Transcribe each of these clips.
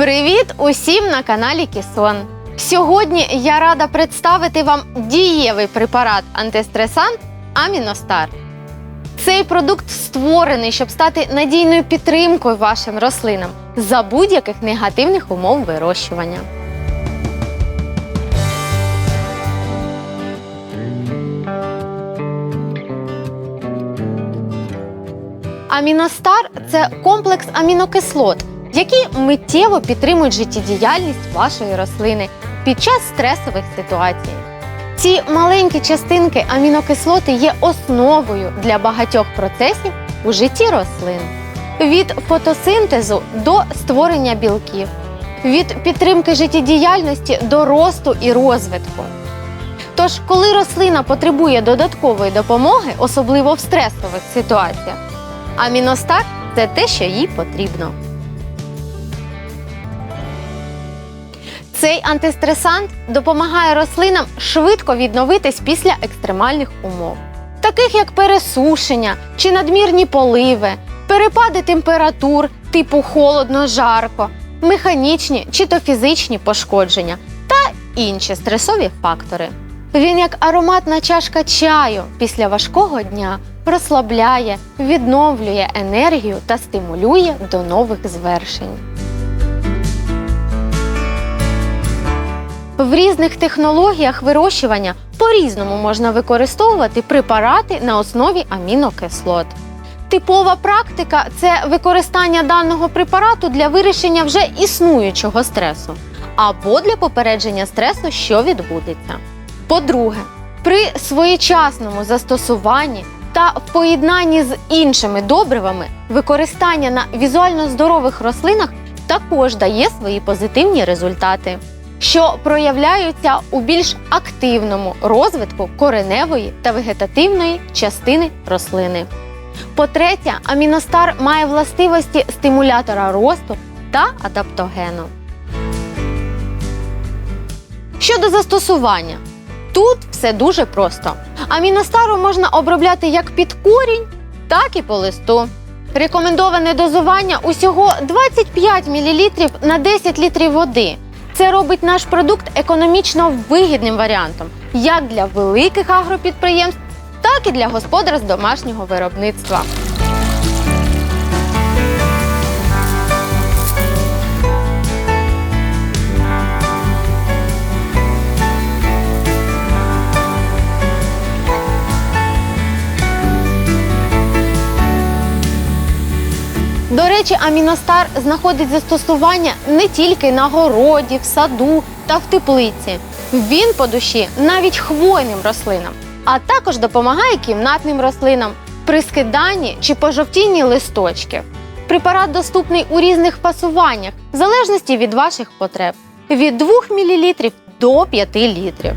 Привіт усім на каналі Кісон. Сьогодні я рада представити вам дієвий препарат антистресант Аміностар. Цей продукт створений, щоб стати надійною підтримкою вашим рослинам за будь-яких негативних умов вирощування. Аміностар це комплекс амінокислот, які миттєво підтримують життєдіяльність вашої рослини під час стресових ситуацій. Ці маленькі частинки амінокислоти є основою для багатьох процесів у житті рослин. Від фотосинтезу до створення білків, від підтримки життєдіяльності до росту і розвитку. Тож, коли рослина потребує додаткової допомоги, особливо в стресових ситуаціях, аміностар це те, що їй потрібно. Цей антистресант допомагає рослинам швидко відновитись після екстремальних умов, таких як пересушення чи надмірні поливи, перепади температур типу холодно-жарко, механічні чи то фізичні пошкодження та інші стресові фактори. Він як ароматна чашка чаю після важкого дня розслабляє, відновлює енергію та стимулює до нових звершень. В різних технологіях вирощування по-різному можна використовувати препарати на основі амінокислот. Типова практика це використання даного препарату для вирішення вже існуючого стресу або для попередження стресу, що відбудеться. По-друге, при своєчасному застосуванні та в поєднанні з іншими добривами використання на візуально здорових рослинах також дає свої позитивні результати що проявляються у більш активному розвитку кореневої та вегетативної частини рослини. По-третє, аміностар має властивості стимулятора росту та адаптогену. Щодо застосування, тут все дуже просто. Аміностару можна обробляти як під корінь, так і по листу. Рекомендоване дозування усього 25 мл на 10 літрів води. Це робить наш продукт економічно вигідним варіантом як для великих агропідприємств, так і для господар з домашнього виробництва. До речі, аміностар знаходить застосування не тільки на городі, в саду та в теплиці. Він по душі навіть хвойним рослинам, а також допомагає кімнатним рослинам при скиданні чи пожовтінні листочків. Препарат доступний у різних фасуваннях в залежності від ваших потреб від 2 мл до 5 літрів.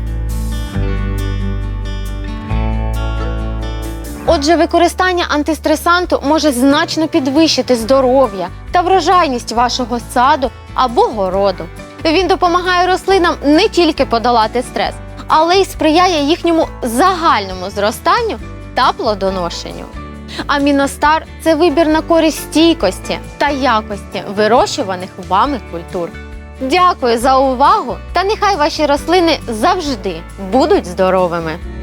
Отже, використання антистресанту може значно підвищити здоров'я та врожайність вашого саду або городу. Він допомагає рослинам не тільки подолати стрес, але й сприяє їхньому загальному зростанню та плодоношенню. Аміностар це вибір на користь стійкості та якості вирощуваних вами культур. Дякую за увагу! Та нехай ваші рослини завжди будуть здоровими!